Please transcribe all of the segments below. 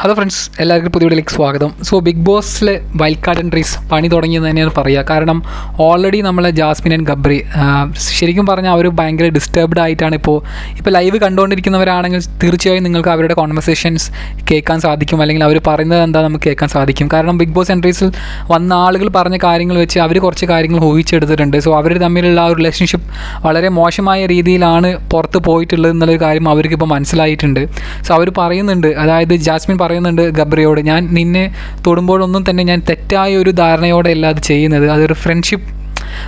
Hello friends എല്ലാവർക്കും പുതിയ വീഡിയോയിലേക്ക് സ്വാഗതം. സോ ബിഗ് ബോസിലെ വൈൽഡ് കാർഡ് എൻട്രീസ് പണി തുടങ്ങിയെന്ന് തന്നെയാണ് പറയുക കാരണം ഓൾറെഡി നമ്മളെ ജാസ്മിൻ ആൻഡ് ഗബ്രി ശരിക്കും പറഞ്ഞാൽ അവർ ഭയങ്കര ഡിസ്റ്റർബ്ഡ് ആയിട്ടാണ് ഇപ്പോൾ ഇപ്പോൾ ലൈവ് കണ്ടുകൊണ്ടിരിക്കുന്നവരാണെങ്കിൽ തീർച്ചയായും നിങ്ങൾക്ക് അവരുടെ കോൺവെർസേഷൻസ് കേൾക്കാൻ സാധിക്കും. അല്ലെങ്കിൽ അവർ പറയുന്നത് എന്താ നമുക്ക് കേൾക്കാൻ സാധിക്കും. കാരണം ബിഗ് ബോസ് എൻട്രീസിൽ വന്ന ആളുകൾ പറഞ്ഞ കാര്യങ്ങൾ വെച്ച് അവർ കുറച്ച് കാര്യങ്ങൾ ഊഹിച്ചെടുത്തിട്ടുണ്ട്. സോ അവർ തമ്മിലുള്ള ആ ഒരു റിലേഷൻഷിപ്പ് വളരെ മോശമായ രീതിയിലാണ് പുറത്ത് പോയിട്ടുള്ളത് എന്നുള്ളൊരു കാര്യം അവർക്ക് ഇപ്പോൾ മനസ്സിലായിട്ടുണ്ട്. സോ അവർ പറയുന്നുണ്ട്. അതായത് ജാസ്മിൻ പറയുന്നുണ്ട് ഗബ്രിയോട്. ഞാൻ നിന്നെ തൊടുമ്പോഴൊന്നും തന്നെ ഞാൻ തെറ്റായ ഒരു ധാരണയോടെയല്ല അത് ചെയ്യുന്നത്. അതൊരു ഫ്രണ്ട്ഷിപ്പ്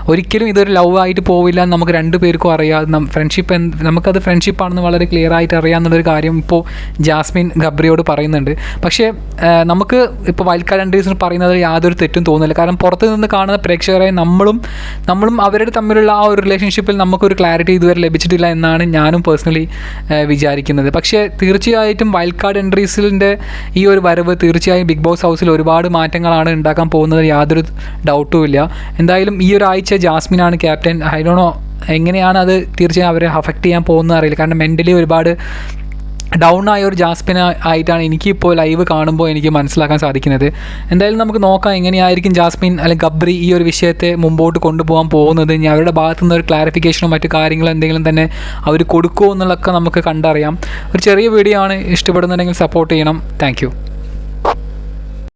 ഒരിക്കലും ഇതൊരു ലവ് ആയിട്ട് പോവില്ല എന്ന് നമുക്ക് രണ്ട് പേർക്കും അറിയാം. ഫ്രണ്ട്ഷിപ്പ് നമുക്കത് ഫ്രണ്ട്ഷിപ്പാണെന്ന് വളരെ ക്ലിയർ ആയിട്ട് അറിയാമെന്നുള്ളൊരു കാര്യം ഇപ്പോൾ ജാസ്മിൻ ഗബ്രിയോട് പറയുന്നുണ്ട്. പക്ഷേ നമുക്ക് ഇപ്പോൾ വൈൽഡ് കാർഡ് പറയുന്നത് യാതൊരു തെറ്റും തോന്നുന്നില്ല. കാരണം പുറത്ത് നിന്ന് കാണുന്ന പ്രേക്ഷകരെ നമ്മളും നമ്മളും അവരുടെ തമ്മിലുള്ള ആ ഒരു റിലേഷൻഷിപ്പിൽ നമുക്കൊരു ക്ലാരിറ്റി ഇതുവരെ ലഭിച്ചിട്ടില്ല എന്നാണ് ഞാനും പേഴ്സണലി വിചാരിക്കുന്നത്. പക്ഷേ തീർച്ചയായിട്ടും കാർഡ് എൻട്രീസിന്റെ ഈ ഒരു വരവ് തീർച്ചയായും ബിഗ് ബോസ് ഹൗസിൽ ഒരുപാട് മാറ്റങ്ങളാണ് ഉണ്ടാക്കാൻ പോകുന്നത് യാതൊരു ഡൗട്ടും ഇല്ല. എന്തായാലും ഈ ഒരു ആഴ്ച ജാസ്മിനാണ് ക്യാപ്റ്റൻ. ഐ ഡോണോ എങ്ങനെയാണ് അത് തീർച്ചയായും അവരെ അഫക്റ്റ് ചെയ്യാൻ പോകുന്നത് അറിയില്ല. കാരണം മെന്റലി ഒരുപാട് ഡൗൺ ആയ ഒരു ജാസ്മിൻ ആയിട്ടാണ് എനിക്കിപ്പോൾ ലൈവ് കാണുമ്പോൾ എനിക്ക് മനസ്സിലാക്കാൻ സാധിക്കുന്നത്. എന്തായാലും നമുക്ക് നോക്കാം എങ്ങനെയായിരിക്കും ജാസ്മിൻ അല്ലെങ്കിൽ ഗബ്രി ഈ ഒരു വിഷയത്തെ മുമ്പോട്ട് കൊണ്ടുപോകാൻ പോകുന്നത്. ഇനി അവരുടെ ഭാഗത്തു നിന്ന് ഒരു ക്ലാരിഫിക്കേഷനോ മറ്റു കാര്യങ്ങളോ എന്തെങ്കിലും തന്നെ അവർ കൊടുക്കുമോ എന്നുള്ളതൊക്കെ നമുക്ക് കണ്ടറിയാം. ഒരു ചെറിയ വീഡിയോ ആണ് ഇഷ്ടപ്പെടുന്നുണ്ടെങ്കിൽ സപ്പോർട്ട് ചെയ്യണം. താങ്ക്